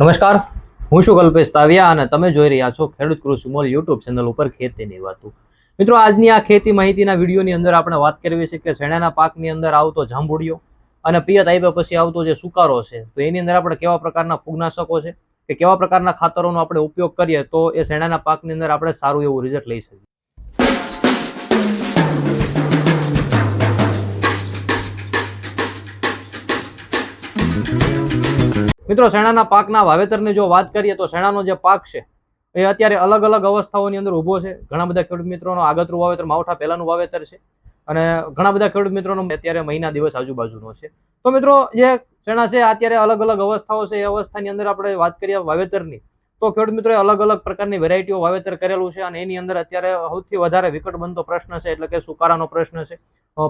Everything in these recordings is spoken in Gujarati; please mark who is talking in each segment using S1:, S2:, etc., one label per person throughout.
S1: નમસ્કાર. હું શું કલ્પેશ તાવિયા અને તમે જોઈ રહ્યા છો ખેડૂત કૃષિ મોલ યુટ્યુબ ચેનલ ઉપર ખેતીની વાતો. મિત્રો, આજની આ ખેતી માહિતીના વિડીયોની અંદર આપણે વાત કરવી છે કે શેણાના પાકની અંદર આવતો જાંબુડિયો અને પિયત આપ્યા પછી આવતો જે સુકારો છે, તો એની અંદર આપણે કેવા પ્રકારના ફૂગનાશકો છે કે કેવા પ્રકારના ખાતરોનો આપણે ઉપયોગ કરીએ તો એ શેણાના પાકની અંદર આપણે સારું એવું રિઝલ્ટ લઈ શકીએ. મિત્રો શેણાના પાકના વાવેતરની જો વાત કરીએ તો શેણાનો જે પાક છે, એ અત્યારે અલગ અલગ અવસ્થાઓની અંદર ઊભો છે. ઘણા બધા ખેડૂત મિત્રોનો આગતરું વાવેતર, માવઠા પહેલાંનું વાવેતર છે અને ઘણા બધા ખેડૂત મિત્રોનો અત્યારે મહિના દિવસ આજુબાજુનો છે. તો મિત્રો, જે શેણા છે, અત્યારે અલગ અલગ અવસ્થાઓ છે. એ અવસ્થાની અંદર આપણે વાત કરીએ વાવેતરની, તો ખેડૂત મિત્રોએ અલગ અલગ પ્રકારની વેરાયટીઓ વાવેતર કરેલું છે અને એની અંદર અત્યારે સૌથી વધારે વિકટ બનતો પ્રશ્ન છે, એટલે કે સુકારાનો પ્રશ્ન છે.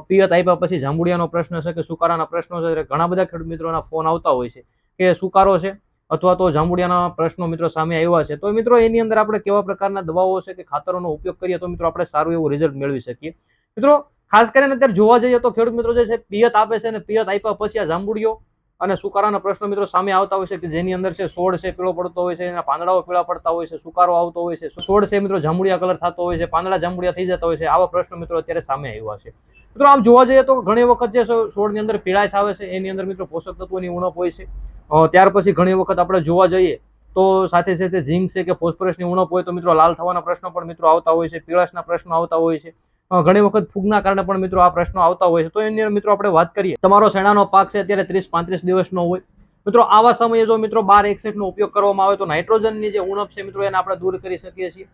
S1: પિયત આપ્યા પછી જાંબુડિયાનો પ્રશ્ન છે કે સુકારાના પ્રશ્નો છે, એટલે ઘણા બધા ખેડૂત મિત્રોના ફોન આવતા હોય છે. કે સુકારો છે અથવા તો જાંબુડિયાના પ્રશ્નો મિત્રો સામે આવ્યા છે. તો મિત્રો એની અંદર આપણે કેવા પ્રકારના દવાઓ છે કે ખાતરોનો ઉપયોગ કરીએ તો મિત્રો આપણે સારું એવું રિઝલ્ટ મેળવી શકીએ. મિત્રો, ખાસ કરીને અત્યારે જોવા જઈએ તો ખેડૂત મિત્રો જે છે પિયત આપે છે અને પિયત આપ્યા પછી આ જાંબુડિયો અને સુકારાના પ્રશ્નો મિત્રો સામે આવતા હોય છે કે જેની અંદર છે સોળ છે પીળો પડતો હોય છે, એના પાંદડાઓ પીળા પડતા હોય છે, સુકારો આવતો હોય છે સોળ છે મિત્રો જાંબુડિયા કલર થતો હોય છે, પાંદડા જાંબુડિયા થઈ જતા હોય છે, આવા પ્રશ્નો મિત્રો અત્યારે સામે આવ્યા છે. મિત્રો આમ જોવા જઈએ તો ઘણી વખત જે સોળની અંદર પીળાશ આવે છે, એની અંદર મિત્રો પોષક તત્વોની ઉણપ હોય છે. ત્યાર પછી ઘણી વખત આપણે જોવા જઈએ તો સાથે સાથે ઝીંક છે કે ફોસ્ફરસની ઉણપ હોય તો મિત્રો લાલ થવાના પ્રશ્નો પણ મિત્રો આવતા હોય છે, પીળાશના પ્રશ્નો આવતા હોય છે. ઘણી વખત ફૂગના કારણે પણ મિત્રો આ પ્રશ્નો આવતા હોય છે. તો એની અંદર મિત્રો આપણે વાત કરીએ. તમારો શેણાનો પાક છે અત્યારે ત્રીસ પાંત્રીસ દિવસનો હોય. મિત્રો આવા સમયે જો મિત્રો બાર એકસઠનો ઉપયોગ કરવામાં આવે તો નાઇટ્રોજનની જે ઉણપ છે મિત્રો એને આપણે દૂર કરી શકીએ છીએ.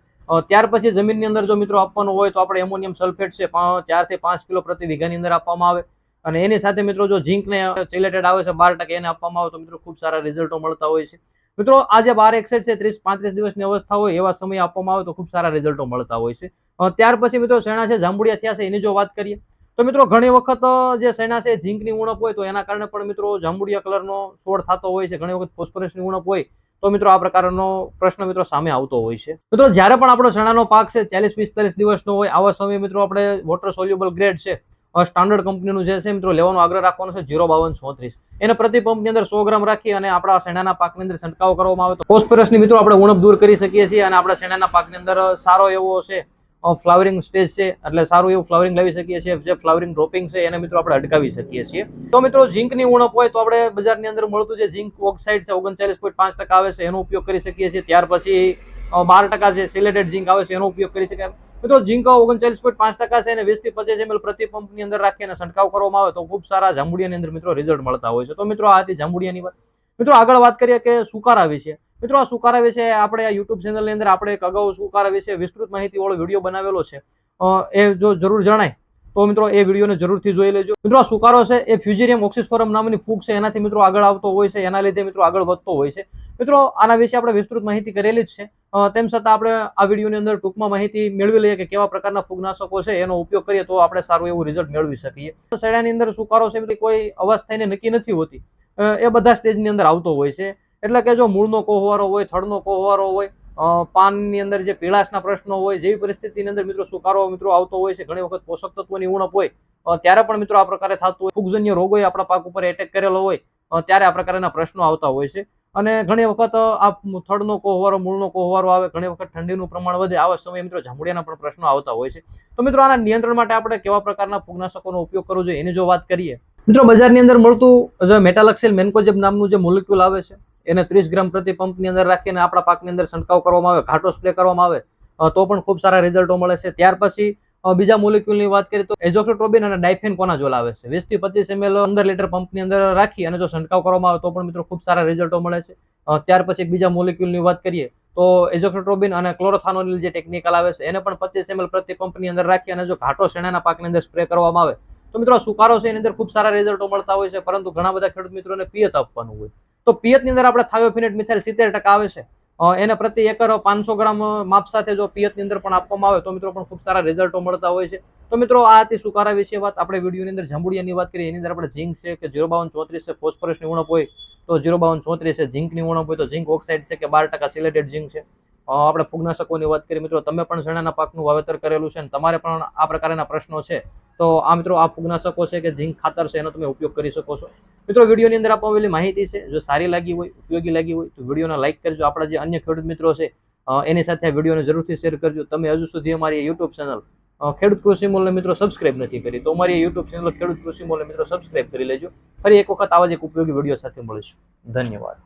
S1: ત્યાર પછી જમીનની અંદર જો મિત્રો આપવાનું હોય તો આપણે એમોનિયમ સલ્ફેટ છે ચારથી પાંચ કિલો પ્રતિ વીઘાની અંદર આપવામાં આવે. અને એની સાથે મિત્રો જો ઝીંકને ચિલેટેડ આવે છે, બાર ટકા એને આપવામાં આવે તો મિત્રો ખૂબ સારા રિઝલ્ટો મળતા હોય છે. મિત્રો આ જે બાર એકસઠ છે, ત્રીસ પાંત્રીસ દિવસની અવસ્થા હોય, એવા સમય આપવામાં આવે તો ખૂબ સારા રિઝલ્ટો મળતા હોય છે. ત્યાર પછી મિત્રો શેણા છે, જાંબુડિયા થયા છે, એની જો વાત કરીએ, તો મિત્રો ઘણી વખત જે શેણા છે, ઝીંકની ઉણપ હોય તો એના કારણે પણ મિત્રો જાંબુડિયા કલરનો છોડ થતો હોય છે, ઘણી વખત ફોસ્ફરસની ઉણપ હોય, તો મિત્રો આ પ્રકારનો પ્રશ્ન મિત્રો સામે આવતો હોય છે. મિત્રો, જ્યારે પણ આપણો શેણાનો પાક છે, ચાલીસ પિસ્તાલીસ દિવસનો હોય, આવા સમયે મિત્રો આપણે વોટર સોલ્યુબલ ગ્રેડ છે સ્ટાન્ડર્ડ કંપનીનું જે છે મિત્રો લેવાનો આગ્રહ રાખવાનો છે જીરો બાવન ચોત્રીસ. એને પ્રતિ પંપની અંદર સો ગ્રામ રાખી અને આપણા શેણાના પાકની અંદર છંટકાવ કરવામાં આવે તો ફોસ્ફરસની મિત્રો આપણે ઉણપ દૂર કરી શકીએ છીએ અને આપણા શેણાના પાકની અંદર સારો એવો છે ફ્લાવરિંગ સ્ટેજ છે, એટલે સારું એવું ફ્લાવરિંગ લાવી શકીએ છીએ, જે ફ્લાવરિંગ ડ્રોપિંગ છે એને મિત્રો આપણે અટકાવી શકીએ છીએ. તો મિત્રો ઝીંકની ઉણપ હોય તો આપણે બજારની અંદર મળતું જે ઝીંક ઓક્સાઇડ છે, ઓગણચાલીસ પોઈન્ટ પાંચ ટકા આવે છે, એનો ઉપયોગ કરી શકીએ છીએ. ત્યાર પછી બાર ટકા જે સિલેટેડ ઝીંક આવે છે, એનો ઉપયોગ કરી શકાય. મિત્રો, ઝીંક ઓગણચાલીસ પોઈન્ટ પાંચ ટકા છે અને વીસથી પચીસ એમએલ પ્રતિ પંપની અંદર રાખીને છંટકાવ કરવામાં આવે તો ખૂબ સારા જાંબુડિયાની અંદર મિત્રો રિઝલ્ટ મળતા હોય છે. તો મિત્રો, આ હતી જાંબુડિયાની વાત. મિત્રો, આગળ વાત કરીએ કે સુકારા વિશે. મિત્રો, આ સુકારા વિશે આપણે આ યુટ્યુબ ચેનલની અંદર આપણે એક અગાઉ સુકારા વિશે વિસ્તૃત માહિતી વાળો વીડિયો બનાવેલો છે. એ જો જરૂર જણાય, તો મિત્રો, એ વિડીયોને જરૂરથી જોઈ લેજો. મિત્રો, આ સુકારો છે, એ ફ્યુઝેરિયમ ઓક્સિસફોરમ નામની ફૂગ છે. એનાથી મિત્રો આગળ આવતો હોય છે. એના લીધે મિત્રો આગળ વધતો હોય છે. મિત્રો, આના વિશે આપણે વિસ્તૃત માહિતી કરેલી જ છે. તેમ છતાં આપણે આ વિડીયોની અંદર ટૂંકમાં માહિતી મેળવી લઈએ કે કેવા પ્રકારના ફૂગનાશકો છે, એનો ઉપયોગ કરીએ તો આપણે સારું એવું રિઝલ્ટ મેળવી શકીએ. શેડાની અંદર સુકારો છે કોઈ અવસ્થાને નક્કી નથી હોતી. એ બધા સ્ટેજની અંદર આવતો હોય છે. એટલે કે જો મૂળનો કોહવારો હોય, થડનો કોહવારો હોય પાનની અંદર જે પીળાશના પ્રશ્નો હોય, જેવી પરિસ્થિતિની અંદર મિત્રો સુકારો મિત્રો આવતો હોય છે, ઘણી વખત પોષક તત્વોની ઉણપ હોય ત્યારે પણ મિત્રો આ પ્રકારે થતું હોય. ફૂગજન્ય રોગોએ આપણા પાક ઉપર એટેક કરેલો હોય ત્યારે આ પ્રકારના પ્રશ્નો આવતા હોય છે. અને ઘણી વખત આ થડનો કોહવારો મૂળનો કોહવારો આવે, ઘણી વખત ઠંડીનું પ્રમાણ વધે, આવા સમયે મિત્રો જાંબુડિયાના પણ પ્રશ્નો આવતા હોય છે. તો મિત્રો આના નિયંત્રણ માટે આપણે કેવા પ્રકારના ફૂગનાશકોનો ઉપયોગ કરવો જોઈએ એની જો વાત કરીએ. મિત્રો બજારની અંદર મળતું જે મેટાલક્સેલ મેન્કોજેબ નામનું જે મોલિક્યુલ આવે છે, એને ત્રીસ ગ્રામ પ્રતિ પંપની અંદર રાખીને આપણા પાકની અંદર છંટકાવ કરવામાં આવે, ઘાટો સ્પ્રે કરવામાં આવે તો પણ ખૂબ સારા રિઝલ્ટો મળે છે. ત્યાર પછી બીજા મોલિક્યુલની વાત કરીએ તો એઝોક્સોટ્રોબિન અને ડાયફેન કોનાઝોલ આવે છે? વીસથી પચીસ એમએલ પંદર લીટર પંપની અંદર રાખી અને જો છંટકાવ કરવામાં આવે તો પણ મિત્રો ખૂબ સારા રિઝલ્ટો મળે છે. ત્યાર પછી બીજા મોલિક્યુલની વાત કરીએ તો એઝોક્સોટ્રોબિન અને ક્લોરોથાનોલ જે ટેકનિકલ આવે છે, એને પણ પચીસ એમએલ પ્રતિ પંપની અંદર રાખી અને જો ઘાટો શેણાના પાકની અંદર સ્પ્રે કરવામાં આવે તો મિત્રો સુકારો છે, એની અંદર ખૂબ સારા રિઝલ્ટો મળતા હોય છે, પરંતુ ઘણા બધા ખેડૂત મિત્રોને પિયત આપવાનું હોય. તો પિયતની અંદર આપણે થાયોફિનેટ મિથાઇલ સિત્તેર ટકા આવે છે. એને પ્રતિ એકર પાંચસો ગ્રામ માપ સાથે જો પિયતની અંદર પણ આપવામાં આવે તો મિત્રો પણ ખૂબ સારા રિઝલ્ટો મળતા હોય છે. તો મિત્રો, આ હતી સુકારા વિશે વાત. આપણે વિડીયોની અંદર જાંબુડિયાની વાત કરીએ, એની અંદર આપણે ઝીંક છે કે જીરો બાવન ચોત્રીસ છે, ફોસ્ફરસની ઉણપ હોય તો જીરો બાવન ચોત્રીસ છે, ઝીંકની ઉણપ હોય તો ઝીંક ઓક્સાઇડ છે કે બાર ટકા સિલેટેડ ઝીંક છે. આપણે ફૂગનાશકોની વાત કરીએ મિત્રો, તમે પણ ચણાના પાકનું વાવેતર કરેલું છે અને તમારે પણ આ પ્રકારના પ્રશ્નો છે. તો આ મિત્રો આ ફૂગનાશકો છે કે ઝીંક ખાતર છે એનો તમે ઉપયોગ કરી શકો છો. મિત્રો વિડીયોની અંદર આપવામાં આવેલી માહિતી છે, જો સારી લાગી હોય, ઉપયોગી લાગી હોય, તો વિડીયોને લાઇક કરજો. આપણા જે અન્ય ખેડૂત મિત્રો છે એની સાથે આ વિડીયોને જરૂરથી શેર કરજો. તમે હજુ સુધી અમારી યુટ્યુબ ચેનલ ખેડૂત કૃષિ મિત્રો સબસ્ક્રાઇબ નથી કરી, તો અમારી યુટ્યુબ ચેનલ ખેડૂત કૃષિ મોલને મિત્રો સબસ્ક્રાઇબ કરી લેજો. ફરી એક વખત આવા જ એક ઉપયોગી વીડિયો સાથે મળીશું. ધન્યવાદ.